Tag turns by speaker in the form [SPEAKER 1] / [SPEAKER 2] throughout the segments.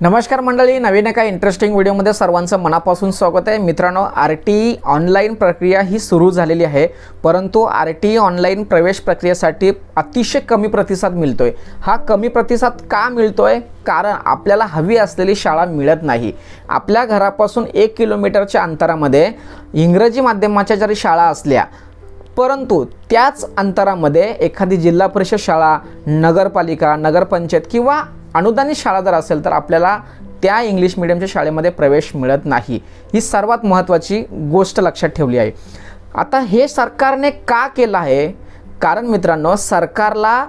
[SPEAKER 1] नमस्कार मंडळी नवीन एका इंटरेस्टिंग व्हिडिओमध्ये सर्वांचं मनापासून स्वागत आहे. मित्रांनो आर टी ऑनलाईन प्रक्रिया ही सुरू झालेली आहे परंतु आर टी ऑनलाईन प्रवेश प्रक्रियेसाठी अतिशय कमी प्रतिसाद मिळतो आहे हा कमी प्रतिसाद का मिळतो आहे कारण आपल्याला हवी असलेली शाळा मिळत नाही. आपल्या घरापासून एक किलोमीटरच्या अंतरामध्ये इंग्रजी माध्यमाच्या जरी शाळा असल्या परंतु त्याच अंतरामध्ये एखादी जिल्हा परिषद शाळा नगरपालिका नगरपंचायत किंवा अनुदानित शाळा जर असेल तर आपल्याला त्या इंग्लिश मिडियमच्या शाळेमध्ये प्रवेश मिळत नाही. ही सर्वात महत्त्वाची गोष्ट लक्षात ठेवली आहे. आता हे सरकारने का केलं आहे? कारण मित्रांनो सरकारला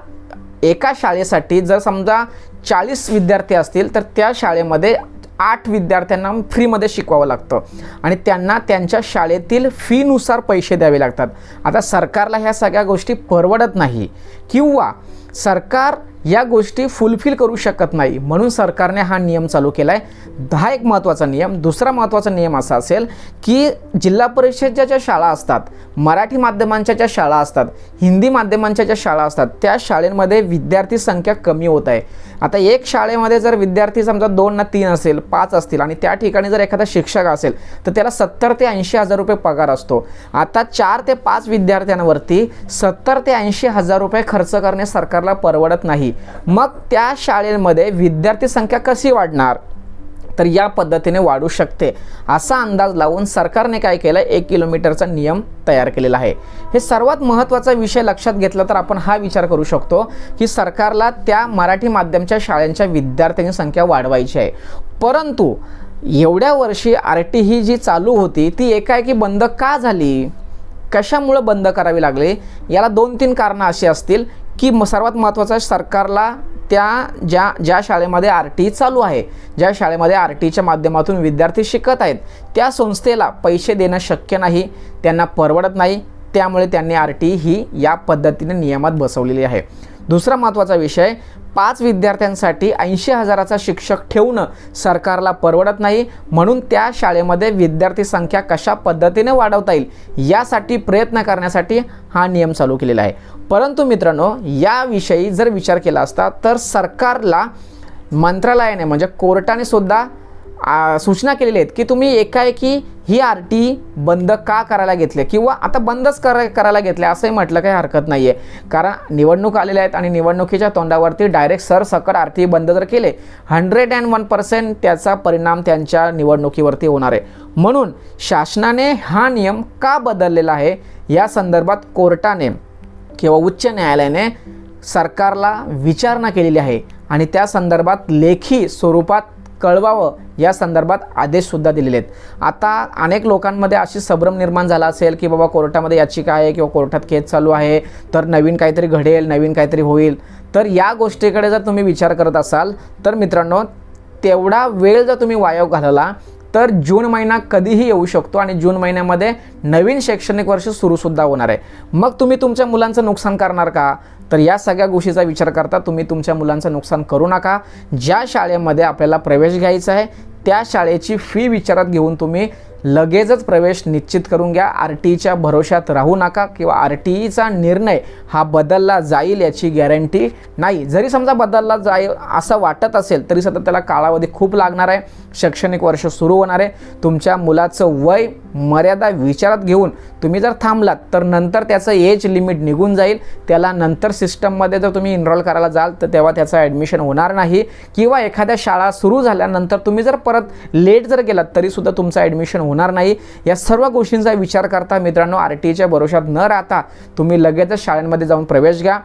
[SPEAKER 1] एका शाळेसाठी जर समजा चाळीस विद्यार्थी असतील तर त्या शाळेमध्ये आठ विद्यार्थ्यांना फ्रीमध्ये शिकवावं लागतं. आणि त्यांना त्यांच्या शाळेतील फीनुसार पैसे द्यावे लागतात. आता सरकारला ह्या सगळ्या गोष्टी परवडत नाही. किंवा सरकार या गोष्टी फुलफिल करू शकत नाही. म्हणून सरकारने हा नियम चालू केला आहे हा एक महत्त्वाचा नियम. दुसरा महत्त्वाचा नियम असा असेल की जिल्हा परिषदच्या ज्या शाळा असतात मराठी माध्यमांच्या ज्या शाळा असतात हिंदी माध्यमांच्या ज्या शाळा असतात त्या शाळेमध्ये विद्यार्थी संख्या कमी होत आहे. आता एक शाळेमध्ये जर विद्यार्थी समजा दोन ना तीन असेल पाच असतील आणि त्या ठिकाणी जर एखादा शिक्षक असेल तर त्याला सत्तर ते ऐंशी हजार रुपये पगार असतो. आता चार ते पाच विद्यार्थ्यांवरती सत्तर ते ऐंशी हजार रुपये खर्च करणे सरकारला परवडत नाही. मग त्या शाळेमध्ये विद्यार्थी संख्या कशी वाढणार? तर या पद्धतीने वाढू शकते. असा अंदाज लावून सरकारने काय केलं? एक किलोमीटरचा नियम तयार केलेला आहे. हे सर्वात महत्त्वाचा विषय लक्षात घेतला तर आपण हा विचार करू शकतो की सरकारला त्या मराठी माध्यमच्या शाळांच्या विद्यार्थ्यांची संख्या वाढवायची आहे. परंतु एवढ्या वर्षी आर टी ही जी चालू होती ती एकाएकी बंद का झाली? कशामुळं बंद करावी लागली? याला दोन तीन कारणं अशी असतील की म सर्वात महत्त्वाचं सरकारला त्या ज्या ज्या शाळेमध्ये आर टी चालू आहे ज्या शाळेमध्ये आर टीच्या माध्यमातून विद्यार्थी शिकत आहेत त्या संस्थेला पैसे देणं शक्य नाही त्यांना परवडत नाही. त्यामुळे त्यांनी आर टी ही या पद्धतीने नियमात बसवलेली आहे. दुसरा महत्त्वाचा विषय पाच विद्यार्थ्यांसाठी ऐंशी हजाराचा शिक्षक ठेवणं सरकारला परवडत नाही. म्हणून त्या शाळेमध्ये विद्यार्थी संख्या कशा पद्धतीने वाढवता येईल यासाठी प्रयत्न करण्यासाठी हा नियम चालू केलेला आहे. परंतु मित्रांनो याविषयी जर विचार केला असता तर सरकारला मंत्रालयाने म्हणजे कोर्टाने सुद्धा सूचना केलेल्या आहेत की तुम्ही एकाएकी ही आर टी बंद का करायला घेतले? किंवा आता बंदच करा करायला घेतले असंही म्हटलं काही हरकत नाही आहे कारण निवडणूक आलेल्या आहेत आणि निवडणुकीच्या तोंडावरती डायरेक्ट सरसकट आर टी बंद जर केले हंड्रेड अँड वन पर्सेंट त्याचा परिणाम त्यांच्या निवडणुकीवरती होणार आहे. म्हणून शासनाने हा नियम का बदललेला आहे? या संदर्भात कोर्टाने किंवा उच्च न्यायालयाने सरकारला विचारणा केलेली आहे. आणि त्या संदर्भात लेखी स्वरूपात कळवावं या संदर्भात आदेशसुद्धा दिलेले आहेत. आता अनेक लोकांमध्ये अशी संभ्रम निर्माण झाला असेल की बाबा कोर्टामध्ये याचिका आहे किंवा कोर्टात केस चालू आहे तर नवीन काहीतरी घडेल नवीन काहीतरी होईल. तर या गोष्टीकडे जर तुम्ही विचार करत असाल तर मित्रांनो तेवढा वेळ जर तुम्ही वायव घालवला तर जून महिना कधीही येऊ शकतो आणि जून महिन्यामध्ये नवीन शैक्षणिक वर्ष सुरूसुद्धा होणार आहे. मग तुम्ही तुमच्या मुलांचं नुकसान करणार का? तर या सगळ्या गोष्टीचा विचार करता तुम्ही तुमच्या मुलांचं नुकसान करू नका. ज्या शाळेमध्ये आपल्याला प्रवेश घ्यायचा आहे त्या शाळेची फी विचारात घेऊन तुम्ही लगेचच प्रवेश निश्चित करून घ्या. आर टीच्या भरोशात राहू नका किंवा आर टीचा निर्णय हा बदलला जाईल याची गॅरंटी नाही. जरी समजा बदलला जाईल असं वाटत असेल तरी सध्या त्याला कालावधी खूप लागणार आहे. शैक्षणिक वर्ष सुरू होणार आहे. तुमच्या मुलाचं वय मर्यादा विचारात घेऊन तुम्ही जर थांबलात तर नंतर त्याचं एज लिमिट निघून जाईल. त्याला नंतर सिस्टममध्ये जर तुम्ही इनरोल करायला जाल तर तेव्हा त्याचं ॲडमिशन होणार नाही. किंवा एखाद्या शाळा सुरू झाल्यानंतर तुम्ही जर परत लेट जर गेलात तरीसुद्धा तुमचं ॲडमिशन होणार नाही. या सर्व गोष्टींचा विचार करता मित्रांनो आर टीच्या भरोशात न राहता तुम्ही लगेचच शाळांमध्ये जाऊन प्रवेश घ्या.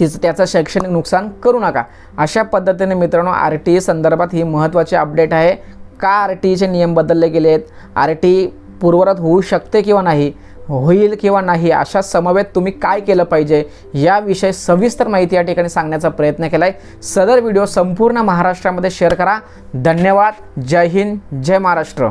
[SPEAKER 1] तिचं त्याचं शैक्षणिक नुकसान करू नका. अशा पद्धतीने मित्रांनो आर टी संदर्भात ही महत्त्वाची अपडेट आहे. का आर टीचे नियम बदलले गेले आहेत आर टी पूर्वरत होऊ शकते किंवा नाही होईल किंवा नाही अशा समवेत तुम्ही काय केलं पाहिजे याविषयी सविस्तर माहिती या ठिकाणी सांगण्याचा प्रयत्न केला आहे सदर व्हिडिओ संपूर्ण महाराष्ट्रामध्ये शेअर करा. धन्यवाद. जय हिंद. जय महाराष्ट्र.